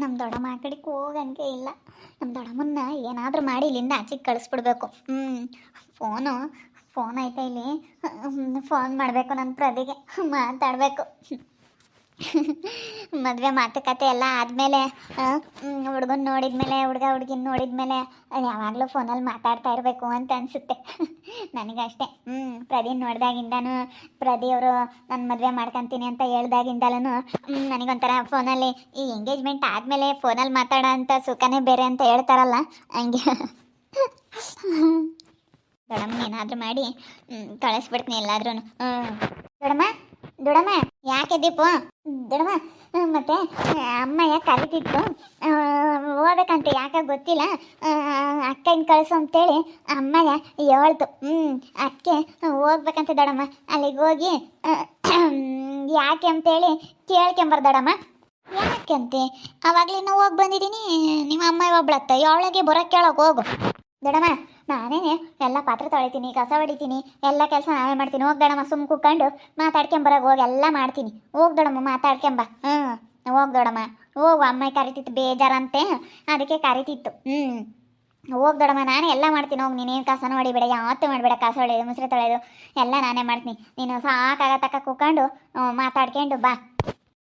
ನಮ್ಮ ದೊಡ್ಡಮ್ಮ ಆ ಕಡೆಗೆ ಹೋಗಂಗೆ ಇಲ್ಲ. ನಮ್ಮ ದೊಡ್ಡಮ್ಮನ್ನ ಏನಾದರೂ ಮಾಡಿ ಇಲ್ಲಿಂದ ಆಚೆಗೆ ಕಳಿಸ್ಬಿಡ್ಬೇಕು. ಹ್ಞೂ ಫೋನು, ಫೋನ್ ಐತೆ ಇಲ್ಲಿ. ಫೋನ್ ಮಾಡಬೇಕು ನನ್ನ ಪ್ರದಿಗೆ ಮಾತಾಡಬೇಕು. ಮದುವೆ ಮಾತುಕತೆ ಎಲ್ಲ ಆದಮೇಲೆ ಹುಡುಗನ ನೋಡಿದ್ಮೇಲೆ, ಹುಡುಗ ಹುಡುಗಿನ ನೋಡಿದ್ಮೇಲೆ ಯಾವಾಗಲೂ ಫೋನಲ್ಲಿ ಮಾತಾಡ್ತಾ ಇರಬೇಕು ಅಂತ ಅನಿಸುತ್ತೆ. ನನಗಷ್ಟೇ. ಹ್ಞೂ ಪ್ರದೀನ್ ನೋಡಿದಾಗಿಂದನೂ ಪ್ರದಿ ಅವರು ನಾನು ಮದುವೆ ಮಾಡ್ಕೊತೀನಿ ಅಂತ ಹೇಳ್ದಾಗಿಂದಲೂ ನನಗೊಂಥರ ಫೋನಲ್ಲಿ ಈ ಎಂಗೇಜ್ಮೆಂಟ್ ಆದಮೇಲೆ ಫೋನಲ್ಲಿ ಮಾತಾಡೋ ಅಂತ ಸುಖನೇ ಬೇರೆ ಅಂತ ಹೇಳ್ತಾರಲ್ಲ, ಹಂಗೆ. ದೊಡಮ್ಮ ಏನಾದರೂ ಮಾಡಿ ಕಳಿಸ್ಬಿಡ್ತೀನಿ ಎಲ್ಲಾದ್ರೂ ಹ್ಞೂ ದೊಡಮ್ಮ ದೊಡಮ್ಮ, ಯಾಕೆ ದೀಪು? ಹ್ಮ್, ಮತ್ತೆ ಅಮ್ಮಯ್ಯ ಯಾಕೆ ಆ, ಹೋಗ್ಬೇಕಂತ ಯಾಕೆ ಗೊತ್ತಿಲ್ಲ ಅಕ್ಕನ ಕಳಿಸು ಅಂತೇಳಿ ಅಮ್ಮಗ ಹೇಳ್ತು. ಹ್ಞೂ ಅದಕ್ಕೆ ಹೋಗ್ಬೇಕಂತ ದಡಮ್ಮ ಅಲ್ಲಿಗೆ ಹೋಗಿ ಯಾಕೆ ಅಂತೇಳಿ ಕೇಳ್ಕೊಂಬರ್ ಯಾಕೆಂತೆ ಆವಾಗಲೇ ನಾವು ಹೋಗಿ ಬಂದಿದ್ದೀನಿ. ನಿಮ್ಮ ಅಮ್ಮ ಒಬ್ಳತ್ತ ಅವಳಿಗೆ ಬರೋಕ್ಕೆ ಕೇಳೋಕೆ ಹೋಗು. ದೊಡಮ್ಮ ನಾನೇ ಎಲ್ಲ ಪಾತ್ರೆ ತೊಳಿತೀನಿ ಕಸ ಹೊಡಿತೀನಿ ಎಲ್ಲ ಕೆಲಸ ನಾವೇ ಮಾಡ್ತೀನಿ. ಹೋಗಿ ದೊಡಮ್ಮ ಸುಮ್ ಕುಕ್ಕಂಡು ಮಾತಾಡ್ಕೊಂಬರಾಗ ಹೋಗಿ ಎಲ್ಲ ಮಾಡ್ತೀನಿ. ಹೋಗಿ ದೊಡಮ್ಮ ಮಾತಾಡ್ಕೊಂಬ ಹ್ಞೂ ಹೋಗಿ ದೊಡಮ್ಮ ಹೋಗು ಅಮ್ಮ ಕರಿತಿತ್ತು ಬೇಜಾರಂತೆ. ಅದಕ್ಕೆ ಕರಿತಿತ್ತು. ಹ್ಞೂ ಹೋಗಿ ದೊಡಮ್ಮ ನಾನೇ ಎಲ್ಲ ಮಾಡ್ತೀನಿ. ಹೋಗಿ ನೀನೇನು ಕಸನ ಹೊಡಿಬೇಡ ಯಾವತ್ತೂ ಮಾಡಬೇಡ. ಕಸ ಹೊಡೆಯೋದು ಮುಸ್ರೆ ತೊಳೆಯೋದು ಎಲ್ಲ ನಾನೇ ಮಾಡ್ತೀನಿ. ನೀನು ಸಾಕಾಗ ತಕ್ಕ ಕುತ್ಕೊಂಡು ಹ್ಮ್, ಮಾತಾಡ್ಕೊಂಡು ಬಾ.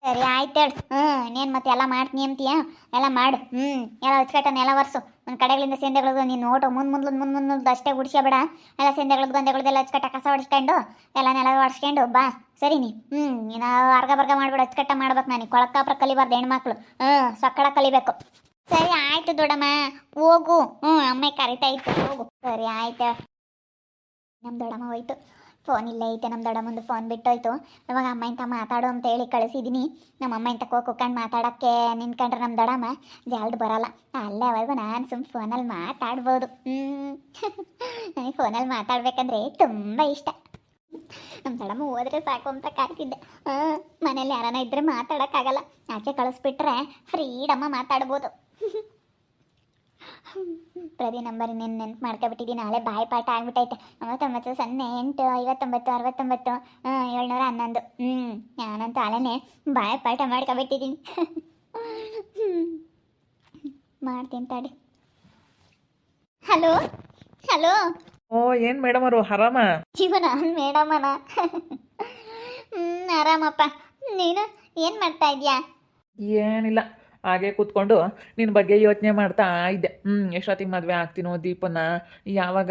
ಸರಿ ಆಯ್ತು ಹೇಳು. ಹ್ಞೂ ನೀನು ಮತ್ತೆ ಎಲ್ಲ ಮಾಡ್ತೀನಿ ಅಂತೀಯ? ಎಲ್ಲ ಮಾಡು. ಹ್ಞೂ ಎಲ್ಲ ಹಚ್ಕಟ್ಟ ಎಲ್ಲ ವರ್ಸು ಒಂದು ಕಡೆಗಳಿಂದ ಸೆಂದೆಗಳದು ನೀನು ನೋಟು ಮುಂದೆ ಮುಂದೆ ಮುಂದೆ ಮುಂದೆ ಅಷ್ಟೇ ಗುಡಿಸ್ಬೇಡ ಎಲ್ಲ ಸೆಂದೆಗಳದ್ದು ಗಂದೆಗಳದ್ದೆಲ್ಲ ಹಚ್ಕಟ್ಟ ಕಸ ಹೊಡಿಸ್ಕೊಂಡು ಎಲ್ಲ ನೆಲ ಹೊಡ್ಸ್ಕೊಂಡು ಬಾ. ಸರಿ ನೀ. ಹ್ಞೂ ನೀನು ಅರ್ಗ ಬರ್ಗ ಮಾಡ್ಬೇಡ. ಹಚ್ಕಟ್ಟ ಮಾಡ್ಬೇಕು ನಾನು. ಕೊಳಕಾಪ್ರ ಕಲಿಬಾರ್ದು ಹೆಣ್ಮಕ್ಳು. ಹ್ಞೂ ಸಕ್ಕಡ ಕಲಿಬೇಕು. ಸರಿ, ಆಯ್ತು ದೊಡ್ಡಮ್ಮ. ಹೋಗು. ಹ್ಞೂ ಅಮ್ಮ ಕರಿತಾ ಇತ್ತು ಹೋಗು. ಸರಿ, ಆಯ್ತು. ನಮ್ಮ ದೊಡ್ಡಮ್ಮ ಹೋಯ್ತು. ಫೋನ್ ಇಲ್ಲ ಐತೆ ನಮ್ಮ ದೊಡ್ಡಮ್ಮಂದು ಫೋನ್ ಬಿಟ್ಟೋಯ್ತು. ಇವಾಗ ಅಮ್ಮ ಇಂತ ಮಾತಾಡು ಅಂತ ಹೇಳಿ ಕಳಿಸಿದ್ದೀನಿ ನಮ್ಮ ಅಮ್ಮ ಇಂತ ಕೋ ಕುತ್ಕೊಂಡು ಮಾತಾಡೋಕ್ಕೆ ನಿಂತ್ಕೊಂಡ್ರೆ ನಮ್ಮ ದೊಡ್ಡಮ್ಮ ಜಲ್ದು ಬರಲ್ಲ. ಅಲ್ಲೇವರೆಗೂ ನಾನು ಸುಮ್ಮ ಫೋನಲ್ಲಿ ಮಾತಾಡ್ಬೋದು. ಹ್ಞೂ ನನಗೆ ಫೋನಲ್ಲಿ ಮಾತಾಡ್ಬೇಕಂದ್ರೆ ತುಂಬ ಇಷ್ಟ. ನಮ್ಮ ದೊಡ್ಡಮ್ಮ ಹೋದ್ರೆ ಸಾಕು ಅಂತ ಕಾಯ್ತಿದ್ದೆ. ಮನೇಲಿ ಯಾರನ ಇದ್ರೆ ಮಾತಾಡೋಕ್ಕಾಗಲ್ಲ. ಆಚೆ ಕಳಿಸ್ಬಿಟ್ರೆ ಫ್ರೀಡಮ್ಮ ಮಾತಾಡ್ಬೋದು. ಪ್ರತಿ ನಂಬರ್ ಇನ್ನೇನು ನೆನ್ಪು ಮಾಡ್ಕೊಬಿಟ್ಟಿದ್ದೀನಿ ನಾಳೆ ಬಾಯಿ ಪಾಠ ಆಗ್ಬಿಟ್ಟೈತೆ. ಮೂವತ್ತೊಂಬತ್ತು ಸೊನ್ನೆ ಎಂಟು ಐವತ್ತೊಂಬತ್ತು ಅರವತ್ತೊಂಬತ್ತು ಏಳ್ನೂರ ಹನ್ನೊಂದು. ಹ್ಞೂ ನಾನಂತೂ ಅಲ್ಲೇ ಬಾಯಿ ಪಾಠ ಮಾಡ್ಕೊಬಿಟ್ಟಿದ್ದೀನಿ ಮಾಡ್ತೀನಿ ತಡಿ. Hello hello. ಓ ಏನ್ ಮೇಡಮ್ ಅವರು ಆರಾಮ ಜೀವನ ಮೇಡಮನ. ಹ್ಞೂ ಆರಾಮಪ್ಪ. ನೀನು ಏನು ಮಾಡ್ತಾ ಇದೀಯಾ? ಏನಿಲ್ಲ. ಹಾಗೆ ಕೂತ್ಕೊಂಡು ನಿನ್ನ ಬಗ್ಗೆ ಯೋಚನೆ ಮಾಡ್ತಾ ಇದ್ದೆ. ಹ್ಞೂ ಎಷ್ಟೊತ್ತಿಗೆ ಮದುವೆ ಆಗ್ತೀನೋ ದೀಪನ, ಯಾವಾಗ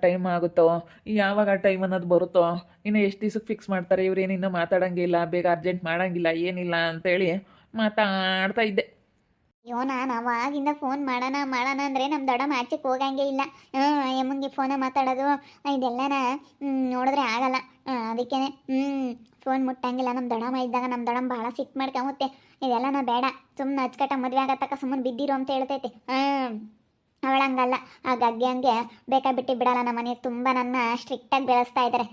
ಟೈಮ್ ಆಗುತ್ತೋ, ಯಾವಾಗ ಟೈಮ್ ಅನ್ನೋದು ಬರುತ್ತೋ, ಇನ್ನು ಎಷ್ಟು ದಿವ್ಸಕ್ಕೆ ಫಿಕ್ಸ್ ಮಾಡ್ತಾರೆ ಇವ್ರೇನು ಇನ್ನೂ ಮಾತಾಡೋಂಗಿಲ್ಲ, ಬೇಗ ಅರ್ಜೆಂಟ್ ಮಾಡೋಂಗಿಲ್ಲ, ಏನಿಲ್ಲ ಅಂತೇಳಿ ಮಾತಾಡ್ತಾ ಇದ್ದೆ. ಅಯ್ಯೋ, ನಾನು ಅವಾಗಿಂದ ಫೋನ್ ಮಾಡೋಣ ಮಾಡೋಣ ಅಂದರೆ ನಮ್ಮ ದೊಡ್ಡಮ್ಮ ಆಚೆಗೆ ಹೋಗಂಗೆ ಇಲ್ಲ. ಯಮ್ಮಂಗೆ ಫೋನ ಮಾತಾಡೋದು. ಇದೆಲ್ಲನ ನೋಡಿದ್ರೆ ಆಗಲ್ಲ. ಅದಕ್ಕೇ ಹ್ಞೂ ಫೋನ್ ಮುಟ್ಟಂಗಿಲ್ಲ. ನಮ್ಮ ದೊಡ್ಡಮ್ಮ ಇದ್ದಾಗ ನಮ್ಮ ದೊಡ್ಡಮ್ಮ ಭಾಳ ಸಿಟ್ಟು ಮಾಡ್ಕೊಂಬತ್ತೆ. ನಾ ಬೇಡ. ಸುಮ್ಮನೆ ಅಚ್ಚಕಟ್ಟ ಮದುವೆ ಆಗತ್ತಕ್ಕ ಸುಮ್ಮನೆ ಬಿದ್ದಿರು ಅಂತ ಹೇಳ್ತೈತೆ. ಹಾಂ ಅವಳಂಗಲ್ಲ. ಆ ಗಗ್ಗೆ ಹಂಗೆ ಬೇಕಾ ಬಿಟ್ಟು ಬಿಡಲ್ಲ ನಮ್ಮ ಮನೆ ತುಂಬ ನನ್ನ ಸ್ಟ್ರಿಕ್ಟಾಗಿ ಬೆಳೆಸ್ತಾ ಇದ್ದಾರೆ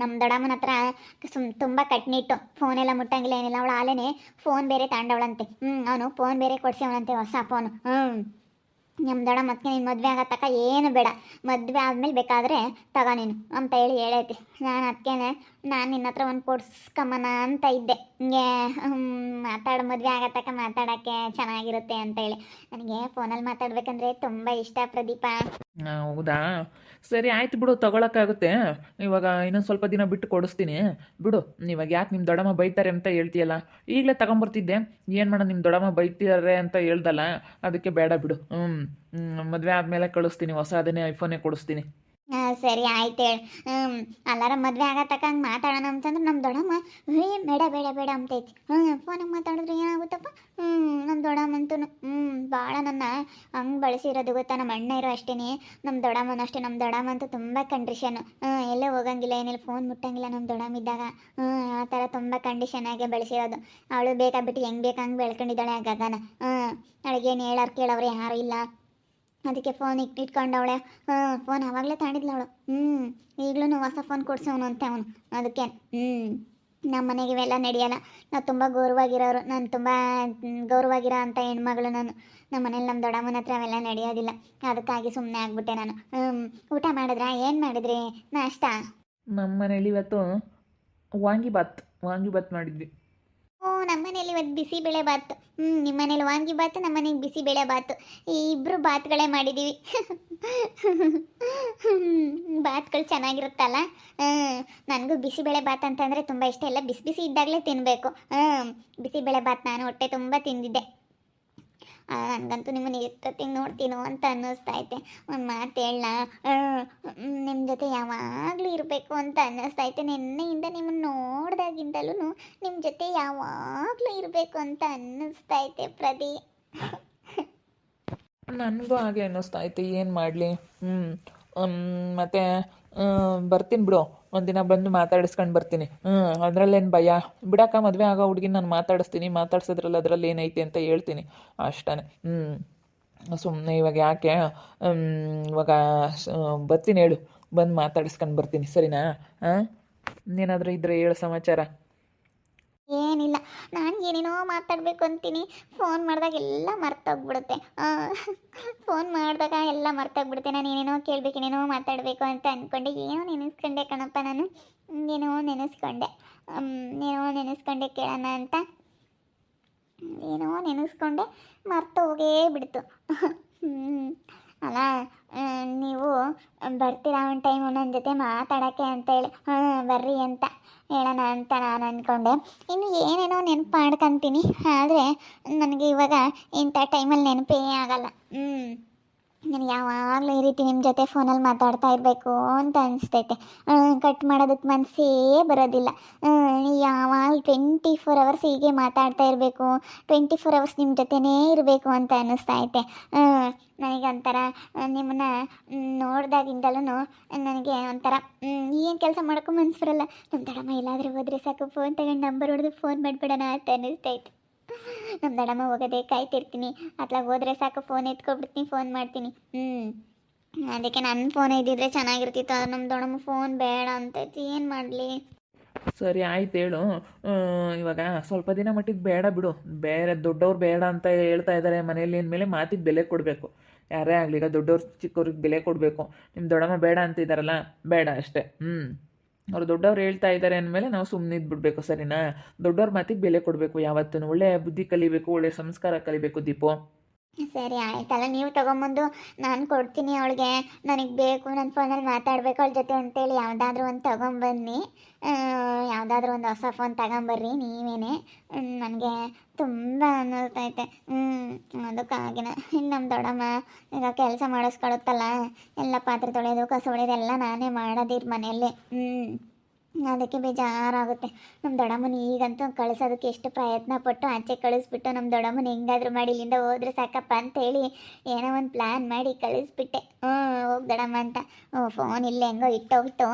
ನಮ್ಮ ದೊಡ್ಡಮ್ಮನ ಹತ್ರ ಸುಮ್ ತುಂಬ ಕಟ್ನಿಟ್ಟು. ಫೋನೆಲ್ಲ ಮುಟ್ಟಂಗಿಲ್ಲ, ಏನಿಲ್ಲ. ಅವಳು ಆಲೇನೆ ಫೋನ್ ಬೇರೆ ತಾಂಡವಳಂತೆ. ಹ್ಞೂ ಅವನು ಫೋನ್ ಬೇರೆ ಕೊಡ್ಸಿವನಂತೆ ಹೊಸ ಫೋನು ಹ್ಞೂ ನಮ್ಮ ದೊಡ್ಡ ಮತ್ತೆ ನೀನು ಮದುವೆ ಆಗತ್ತಕ್ಕ ಏನು ಬೇಡ. ಮದುವೆ ಆದಮೇಲೆ ಬೇಕಾದರೆ ತಗೋ ನೀನು ಅಂತ ಹೇಳಿ ಹೇಳೈತಿ. ನಾನು ಅದಕ್ಕೇನೆ ನಾನು ನಿನ್ನ ಹತ್ರ ಒಂದು ಕೊಡ್ಸ್ಕಮ್ಮನ ಅಂತ ಇದ್ದೆ. ಹಿಂಗೆ ಮಾತಾಡೋ, ಮದುವೆ ಆಗತ್ತಕ್ಕ ಮಾತಾಡೋಕ್ಕೆ ಚೆನ್ನಾಗಿರುತ್ತೆ ಅಂತ ಹೇಳಿ. ನನಗೆ ಫೋನಲ್ಲಿ ಮಾತಾಡ್ಬೇಕಂದ್ರೆ ತುಂಬ ಇಷ್ಟ ಪ್ರದೀಪ. ಹೌದಾ? ಸರಿ, ಆಯ್ತು ಬಿಡು, ತಗೊಳಕ್ಕಾಗುತ್ತೆ. ಇವಾಗ ಇನ್ನೊಂದು ಸ್ವಲ್ಪ ದಿನ ಬಿಟ್ಟು ಕೊಡಿಸ್ತೀನಿ. ಬಿಡು, ಇವಾಗ ಯಾಕೆ ನಿಮ್ಮ ದೊಡ್ಡಮ್ಮ ಬೈತಾರೆ ಅಂತ ಹೇಳ್ತೀಯಲ್ಲ? ಈಗಲೇ ತಗೊಂಬರ್ತಿದ್ದೆ. ಏನು ಮಾಡೋಣ ನಿಮ್ಮ ದೊಡ್ಡಮ್ಮ ಬೈತಿದ್ದಾರೆ ಅಂತ ಹೇಳ್ದಲ್ಲ? ಅದಕ್ಕೆ ಬೇಡ ಬಿಡು. ಹ್ಞೂ ಮದುವೆ ಆದಮೇಲೆ ಕಳಿಸ್ತೀನಿ, ಹೊಸ ಅದನ್ನೇ ಐಫೋನೇ ಕೊಡಿಸ್ತೀನಿ. ಸರಿ, ಆಯ್ತು ಹೇಳಿ. ಅಲ್ಲಾರ ಮದುವೆ ಆಗತ್ತಕ್ಕ ಹಂಗೆ ಮಾತಾಡೋಣ ಅಂತಂದ್ರೆ ನಮ್ಮ ದೊಡ್ಡಮ್ಮ ಹೇ ಬೇಡ ಬೇಡ ಬೇಡ ಅಂತೈತಿ. ಹ್ಞೂ ಫೋನಾಗ ಮಾತಾಡಿದ್ರೆ ಏನಾಗುತ್ತಪ್ಪ? ಹ್ಞೂ ನಮ್ಮ ದೊಡ್ಡಮ್ಮ ಅಂತೂ ಹ್ಞೂ ಭಾಳ ನನ್ನ ಹಂಗೆ ಬಳಸಿರೋದು ಗೊತ್ತಾ? ನಮ್ಮ ಅಣ್ಣ ಇರೋ ಅಷ್ಟೇ ನಮ್ಮ ದೊಡ್ಡಮ್ಮನ ಅಷ್ಟೇ. ನಮ್ಮ ದೊಡ್ಡಮ್ಮ ಅಂತೂ ತುಂಬ ಕಂಡೀಷನು ಎಲ್ಲೇ ಹೋಗಂಗಿಲ್ಲ, ಏನಿಲ್ಲ ಫೋನ್ ಮುಟ್ಟಂಗಿಲ್ಲ ನಮ್ಮ ದೊಡ್ಡಮ್ಮ ಇದ್ದಾಗ. ಹ್ಞೂ ಆ ಥರ ತುಂಬ ಕಂಡೀಷನ್ ಆಗಿ ಬೆಳೆಸಿರೋದು. ಅವಳು ಬೇಕಾಗ್ಬಿಟ್ಟು ಹೆಂಗೆ ಬೇಕು ಹಂಗೆ ಬೆಳ್ಕೊಂಡಿದ್ದಾಳೆ ಆ ಗಗನ. ಹ್ಞೂ ಅವಳಿಗೇನು ಹೇಳೋರು ಕೇಳೋರು ಯಾರೂ ಇಲ್ಲ. ಅದಕ್ಕೆ ಫೋನ್ ಇಟ್, ಇಟ್ಕೊಂಡವಳೆ ಹ್ಞೂ ಫೋನ್ ಆವಾಗಲೇ ಅವಳು. ಹ್ಞೂ ಈಗಲೂ ಹೊಸ ಫೋನ್ ಕೊಡ್ಸೋನು ಅಂತೆ ಅವನು. ಅದಕ್ಕೆ? ಹ್ಞೂ ನಮ್ಮ ಮನೆಗೆ ಇವೆಲ್ಲ ನಡೆಯಲ್ಲ. ನಾವು ತುಂಬ ಗೌರವಾಗಿರೋರು ನಾನು ತುಂಬ ಗೌರವಾಗಿರೋ ಅಂತ ಹೆಣ್ಮಗಳು ನಾನು. ನಮ್ಮ ಮನೇಲಿ ನಮ್ಮ ದೊಡ್ಡಮ್ಮನ ಹತ್ರ ಅವೆಲ್ಲ ನಡೆಯೋದಿಲ್ಲ. ಅದಕ್ಕಾಗಿ ಸುಮ್ಮನೆ ಆಗ್ಬಿಟ್ಟೆ ನಾನು. ಊಟ ಮಾಡಿದ್ರಾ? ಏನು ಮಾಡಿದ್ರಿ? ನಾಷ್ಟ? ನಮ್ಮ ಮನೇಲಿ ಇವತ್ತು ವಾಂಗಿಬಾತ್ ವಾಂಗಿಬಾತ್ ಮಾಡಿದ್ವಿ. ನಮ್ಮನೇಲಿ ಇವತ್ತು ಬಿಸಿಬೇಳೆ ಬಾತು. ಹ್ಞೂ ನಿಮ್ಮ ಮನೇಲಿ ವಾಂಗಿ ಬಾತು ಮನೆಗೆ ಬಿಸಿಬೇಳೆ ಬಾತು. ಈ ಇಬ್ಬರು ಬಾತ್ಗಳೇ ಮಾಡಿದ್ದೀವಿ ಬಾತ್ಗಳು ಚೆನ್ನಾಗಿರುತ್ತಲ್ಲ? ನನಗೂ ಬಿಸಿಬೇಳೆ ಬಾತ್ ಅಂತಂದರೆ ತುಂಬ ಇಷ್ಟ. ಎಲ್ಲ ಬಿಸಿ ಬಿಸಿ ಇದ್ದಾಗಲೇ ತಿನ್ನಬೇಕು ಹ್ಞೂ ಬಿಸಿಬೇಳೆ ಬಾತ್ ನಾನು ಹೊಟ್ಟೆ ತುಂಬ ತಿಂದಿದ್ದೆ. ನನಗಂತೂ ನಿಮ್ಮನ್ನು ಎಷ್ಟೊತ್ತಿಗೆ ನೋಡ್ತೀನೋ ಅಂತ ಅನ್ನಿಸ್ತಾ ಐತೆ. ಒಂದು ಮಾತು ಹೇಳ. ನಿಮ್ಮ ಜೊತೆ ಯಾವಾಗಲೂ ಇರಬೇಕು ಅಂತ ಅನ್ನಿಸ್ತಾ ಐತೆ. ನಿನ್ನೆಯಿಂದ ನಿಮ್ಮನ್ನು ನೋಡ್ದಾಗಿಂದಲೂ ನಿಮ್ಮ ಜೊತೆ ಯಾವಾಗಲೂ ಇರಬೇಕು ಅಂತ ಅನ್ನಿಸ್ತಾ ಐತೆ ಪ್ರದಿ. ನನಗೂ ಹಾಗೆ ಅನ್ನಿಸ್ತಾ ಐತೆ. ಏನು ಮಾಡಲಿ? ಹ್ಞೂ ಮತ್ತು ಬರ್ತೀನಿ ಬಿಡು. ಒಂದಿನ ಬಂದು ಮಾತಾಡಿಸ್ಕೊಂಡು ಬರ್ತೀನಿ. ಹ್ಞೂ ಅದರಲ್ಲೇನು ಭಯ? ಬಿಡಕ್ಕ, ಮದುವೆ ಆಗೋ ಹುಡುಗಿನ ನಾನು ಮಾತಾಡಿಸ್ತೀನಿ, ಮಾತಾಡ್ಸೋದ್ರಲ್ಲಿ ಅದರಲ್ಲಿ ಏನೈತೆ ಅಂತ ಹೇಳ್ತೀನಿ. ಅಷ್ಟೇ ಹ್ಞೂ ಸುಮ್ಮನೆ ಇವಾಗ ಯಾಕೆ? ಇವಾಗ ಬರ್ತೀನಿ ಹೇಳು. ಬಂದು ಮಾತಾಡಿಸ್ಕೊಂಡು ಬರ್ತೀನಿ, ಸರಿನಾ? ಹಾಂ? ಇನ್ನೇನಾದರೂ ಇದ್ರೆ ಹೇಳು ಸಮಾಚಾರ. ಏನಿಲ್ಲ, ನಾನು ಏನೇನೋ ಮಾತಾಡಬೇಕು ಅಂತೀನಿ. ಫೋನ್ ಮಾಡಿದಾಗ ಎಲ್ಲ ಮರ್ತೋಗ್ಬಿಡುತ್ತೆ. ಫೋನ್ ಮಾಡಿದಾಗ ಎಲ್ಲ ಮರ್ತೋಗ್ಬಿಡುತ್ತೆ. ನಾನು ಏನೇನೋ ಕೇಳಬೇಕು, ಏನೇನೋ ಮಾತಾಡಬೇಕು ಅಂತ ಅಂದ್ಕೊಂಡೆ ಏನೋ ನೆನೆಸ್ಕೊಂಡೆ ಕಣಪ್ಪ ನಾನು. ಏನೋ ನೆನೆಸ್ಕೊಂಡೆ. ಏನೋ ನೆನೆಸ್ಕೊಂಡೆ ಕೇಳೋಣ ಅಂತ. ಏನೋ ನೆನೆಸ್ಕೊಂಡೆ. ಮರ್ತೋಗೇ ಬಿಡ್ತು. ಹ್ಮ್. ಅಲ್ಲ ನೀವು ಬರ್ತೀರಾ ಒಂದು ಟೈಮು ನನ್ನ ಜೊತೆ ಮಾತಾಡೋಕ್ಕೆ ಅಂತೇಳಿ ಹಾಂ, ಬರ್ರಿ ಅಂತ ಹೇಳೋಣ ಅಂತ ನಾನು ಅಂದ್ಕೊಂಡೆ ಇನ್ನು ಏನೇನೋ ನೆನಪು ಮಾಡ್ಕೊತೀನಿ, ಆದರೆ ನನಗೆ ಇವಾಗ ಇಂಥ ಟೈಮಲ್ಲಿ ನೆನಪೇ ಆಗಲ್ಲ. ಹ್ಞೂ ನನಗೆ ಯಾವಾಗಲೂ ಈ ರೀತಿ ನಿಮ್ಮ ಜೊತೆ ಫೋನಲ್ಲಿ ಮಾತಾಡ್ತಾ ಇರಬೇಕು ಅಂತ ಅನಿಸ್ತೈತೆ. ಕಟ್ ಮಾಡೋದಕ್ಕೆ ಮನಸ್ಸೇ ಬರೋದಿಲ್ಲ. ಯಾವಾಗ ಟ್ವೆಂಟಿ ಫೋರ್ ಅವರ್ಸ್ ಹೀಗೆ ಮಾತಾಡ್ತಾ ಇರಬೇಕು. ಟ್ವೆಂಟಿ ಫೋರ್ ಅವರ್ಸ್ ನಿಮ್ಮ ಜೊತೆನೇ ಇರಬೇಕು ಅಂತ ಅನ್ನಿಸ್ತಾ ಐತೆ ನನಗೆ ಒಂಥರ, ನಿಮ್ಮನ್ನ ನೋಡಿದಾಗಿಂದಲೂ ನನಗೆ ಒಂಥರ ಏನು ಕೆಲಸ ಮಾಡೋಕ್ಕೂ ಮನ್ಸು ಬರಲ್ಲ. ನಮ್ಮ ದಡಮ್ಮ ಎಲ್ಲಾದರೂ ಹೋದ್ರೆ ಸಾಕು ಫೋನ್ ತಗೊಂಡು ನಂಬರ್ ಹೊಡೆದು ಫೋನ್ ಮಾಡಿಬಿಡೋಣ ಅಂತ ಅನ್ನಿಸ್ತೈತೆ ನಮ್ಮ ದಡಮ್ಮ ಹೋಗೋದೇ ಕಾಯ್ತಿರ್ತೀನಿ. ಅತ್ಲಾಗ ಹೋದ್ರೆ ಸಾಕು ಫೋನ್ ಎತ್ಕೊಬಿಡ್ತೀನಿ ಫೋನ್ ಮಾಡ್ತೀನಿ. ಹ್ಞೂ ಅದಕ್ಕೆ ನನ್ನ ಫೋನ್ ಇದ್ದಿದ್ರೆ ಚೆನ್ನಾಗಿರ್ತಿತ್ತು, ಆದ್ರೆ ನಮ್ಮ ದೊಡಮ್ಮ ಫೋನ್ ಬೇಡ ಅಂತ ಏನು ಮಾಡಲಿ? ಸರಿ, ಆಯ್ತು ಹೇಳು. ಇವಾಗ ಸ್ವಲ್ಪ ದಿನ ಮಟ್ಟಿಗೆ ಬೇಡ ಬಿಡು. ಬೇರೆ ದೊಡ್ಡವ್ರು ಬೇಡ ಅಂತ ಹೇಳ್ತಾ ಇದ್ದಾರೆ ಮನೇಲಿ ಅಂದಮೇಲೆ ಮಾತಿಗೆ ಬೆಲೆ ಕೊಡಬೇಕು. ಯಾರೇ ಆಗಲಿ, ಈಗ ದೊಡ್ಡವ್ರು ಚಿಕ್ಕವ್ರಿಗೆ ಬೆಲೆ ಕೊಡಬೇಕು. ನಿಮ್ಮ ದೊಡ್ಡಮ್ಮ ಬೇಡ ಅಂತಿದ್ದಾರಲ್ಲ ಬೇಡ ಅಷ್ಟೇ. ಹ್ಞೂ ಅವ್ರು ದೊಡ್ಡವ್ರು ಹೇಳ್ತಾ ಇದ್ದಾರೆ ಅಂದಮೇಲೆ ನಾವು ಸುಮ್ಮನೆ ಇದ್ಬಿಡ್ಬೇಕು ಸರಿನಾ? ದೊಡ್ಡವ್ರ ಮಾತಿಗೆ ಬೆಲೆ ಕೊಡಬೇಕು ಯಾವತ್ತೂ ಒಳ್ಳೆ ಬುದ್ಧಿ ಕಲಿಬೇಕು, ಒಳ್ಳೆ ಸಂಸ್ಕಾರ ಕಲಿಬೇಕು ದೀಪು. ಸರಿ, ಆಯ್ತಲ್ಲ. ನೀವು ತಗೊಂಬಂದು ನಾನು ಕೊಡ್ತೀನಿ ಅವಳಿಗೆ. ನನಗೆ ಬೇಕು ನನ್ನ ಫೋನಲ್ಲಿ ಮಾತಾಡಬೇಕು ಅವಳ ಜೊತೆ ಅಂತೇಳಿ ಯಾವುದಾದ್ರೂ ಒಂದು ತಗೊಂಬನ್ನಿ. ಯಾವುದಾದ್ರೂ ಒಂದು ಹೊಸ ಫೋನ್ ತಗೊಂಬರ್ರಿ ನೀವೇನೆ. ನನಗೆ ತುಂಬ ಅನ್ನಿಸ್ತೈತೆ ಹ್ಞೂ ಅದಕ್ಕಾಗಿನ ಇನ್ನು ನಮ್ಮ ದೊಡ್ಡಮ್ಮ ಈಗ ಕೆಲಸ ಮಾಡಿಸ್ಕೊಳುತ್ತಲ್ಲ, ಎಲ್ಲ ಪಾತ್ರೆ ತೊಳೆಯೋದು, ಕಸ ಹೊಡೆಯೋದು ಎಲ್ಲ ನಾನೇ ಮಾಡೋದಿರ್ ಮನೆಯಲ್ಲಿ. ಹ್ಞೂ ಅದಕ್ಕೆ ಬೇಜಾರಾಗುತ್ತೆ. ನಮ್ಮ ದೊಡ್ಡಮ್ಮನ ಈಗಂತೂ ಕಳಿಸೋದಕ್ಕೆ ಎಷ್ಟು ಪ್ರಯತ್ನ ಪಟ್ಟು ಆಚೆ ಕಳಿಸ್ಬಿಟ್ಟು ನಮ್ಮ ದೊಡ್ಡಮ್ಮನ ಹೆಂಗಾದ್ರೂ ಮಾಡಿ ಇಲ್ಲಿಂದ ಹೋದ್ರೆ ಸಾಕಪ್ಪ ಅಂತೇಳಿ ಏನೋ ಒಂದು ಪ್ಲ್ಯಾನ್ ಮಾಡಿ ಕಳಿಸ್ಬಿಟ್ಟೆ. ಹ್ಞೂ, ಹೋಗಿ ದೊಡ್ಡಮ್ಮ ಅಂತ. ಫೋನ್ ಇಲ್ಲೇ ಹೆಂಗೋ ಇಟ್ಟೋಗ್ತು.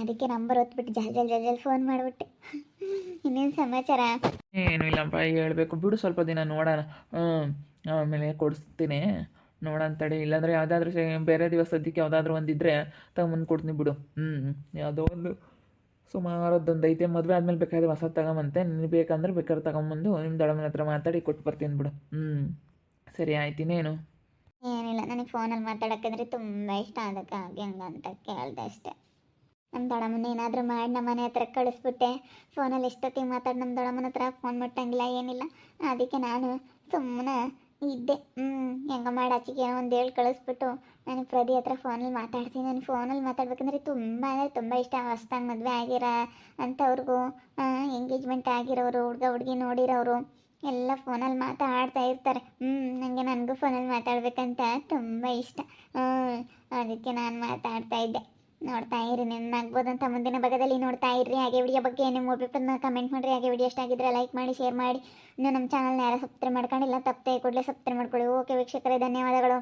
ಅದಕ್ಕೆ ನಂಬರ್ ಹೊತ್ಬಿಟ್ಟು ಜಲ್ ಜಲ್ ಫೋನ್ ಮಾಡಿಬಿಟ್ಟೆ. ಇನ್ನೇನು ಸಮಾಚಾರ? ಏನೂ ಇಲ್ಲಪ್ಪ, ಹೇಳಬೇಕು. ಬಿಡು ಸ್ವಲ್ಪ ದಿನ ನೋಡೋಣ. ಹ್ಞೂ ಆಮೇಲೆ ಕೊಡಿಸ್ತೀನಿ. ನೋಡೋಣ ತಡಿ. ಇಲ್ಲಾಂದರೆ ಯಾವುದಾದ್ರೂ ಬೇರೆ ದಿವಸ ಸದ್ಯಕ್ಕೆ ಯಾವುದಾದ್ರೂ ಒಂದಿದ್ರೆ ತಗೊಂಬಂದು ಕೊಡ್ತೀನಿ ಬಿಡು. ಹ್ಞೂ ಯಾವುದೋ ಒಂದು ಸುಮಾರದ್ದೊಂದು ಐತೆ. ಮದುವೆ ಆದಮೇಲೆ ಬೇಕಾದ್ರೆ ಹೊಸ ತಗೊಂಬಂತೆ. ನಿನಗೆ ಬೇಕಂದ್ರೆ ಬೇಕಾದ್ರೆ ತಗೊಂಬಂದು ನಿಮ್ಮ ದೊಡ್ಡಮ್ಮನ ಹತ್ರ ಮಾತಾಡಿ ಕೊಟ್ಟು ಬರ್ತೀನಿ ಬಿಡು. ಹ್ಞೂ ಸರಿ, ಆಯ್ತು. ಇನ್ನೇನು? ಏನಿಲ್ಲ. ನನಗೆ ಫೋನಲ್ಲಿ ಮಾತಾಡೋಕ್ಕಂದ್ರೆ ತುಂಬ ಇಷ್ಟ ಆಗಂಗಿಲ್ಲ ಅಂತ ಕೇಳಿದೆ ಅಷ್ಟೆ. ನಮ್ಮ ದೊಡ್ಡಮ್ಮನ ಏನಾದರೂ ಮಾಡಿ ನಮ್ಮ ಮನೆ ಹತ್ರ ಕಳಿಸ್ಬಿಟ್ಟೆ. ಫೋನಲ್ಲಿ ಎಷ್ಟೊತ್ತಿಗೆ ಮಾತಾಡಿ ನಮ್ಮ ದೊಡ್ಡಮ್ಮನ ಹತ್ರ ಫೋನ್ ಮುಟ್ಟಂಗಿಲ್ಲ, ಏನಿಲ್ಲ. ಅದಕ್ಕೆ ನಾನು ಸುಮ್ಮನೆ ಇದ್ದೆ. ಹ್ಞೂ ಹೆಂಗ ಮಾಡಿ ಏನೋ ಒಂದು ಹೇಳಿ ಕಳಿಸ್ಬಿಟ್ಟು ನಾನು ಪ್ರದಿ ಹತ್ರ ಫೋನಲ್ಲಿ ಮಾತಾಡ್ತೀನಿ. ನಾನು ಫೋನಲ್ಲಿ ಮಾತಾಡ್ಬೇಕಂದ್ರೆ ತುಂಬ ಅಂದರೆ ತುಂಬ ಇಷ್ಟ. ಹೊಸ್ದಾಗಿ ಮದುವೆ ಆಗಿರೋ ಅಂಥವ್ರಿಗೂ ಎಂಗೇಜ್ಮೆಂಟ್ ಆಗಿರೋರು, ಹುಡುಗ, ಹುಡುಗಿ ನೋಡಿರೋರು, ಎಲ್ಲ ಫೋನಲ್ಲಿ ಮಾತಾಡ್ತಾ ಇರ್ತಾರೆ. ಹ್ಞೂ ನನಗೆ ನನಗೂ ಫೋನಲ್ಲಿ ಮಾತಾಡ್ಬೇಕಂತ ತುಂಬ ಇಷ್ಟ. ಅದಕ್ಕೆ ನಾನು ಮಾತಾಡ್ತಾ ಇದ್ದೆ. ನೋಡ್ತಾ ಇರಿ ನನ್ನ ಆಗ್ಬೋದಂತ ಮುಂದಿನ ಭಾಗದಲ್ಲಿ ನೋಡ್ತಾ ಇರಿ ಹಾಗೆ ವಿಡಿಯೋ ಬಗ್ಗೆ ನಿಮ್ಮ ಮೂಡ್ಬೇಕನ್ನ ಕಮೆಂಟ್ ಮಾಡಿರಿ. ಹಾಗೆ ವಿಡಿಯೋ ಇಷ್ಟ ಆಗಿದ್ರೆ ಲೈಕ್ ಮಾಡಿ ಶೇರ್ ಮಾಡಿ. ಇನ್ನು ನಮ್ಮ ಚಾನಲ್ನ ಯಾರು ಸಬ್ಸ್ಕ್ರೈಬ್ ಮಾಡ್ಕೊಂಡಿಲ್ಲ, ತಪ್ಪದೆ ಕೂಡಲೇ ಸಬ್ಸ್ಕ್ರೈಬ್ ಮಾಡ್ಕೊಳ್ಳಿ. ಓಕೆ ವೀಕ್ಷಕರೇ, ಧನ್ಯವಾದಗಳು.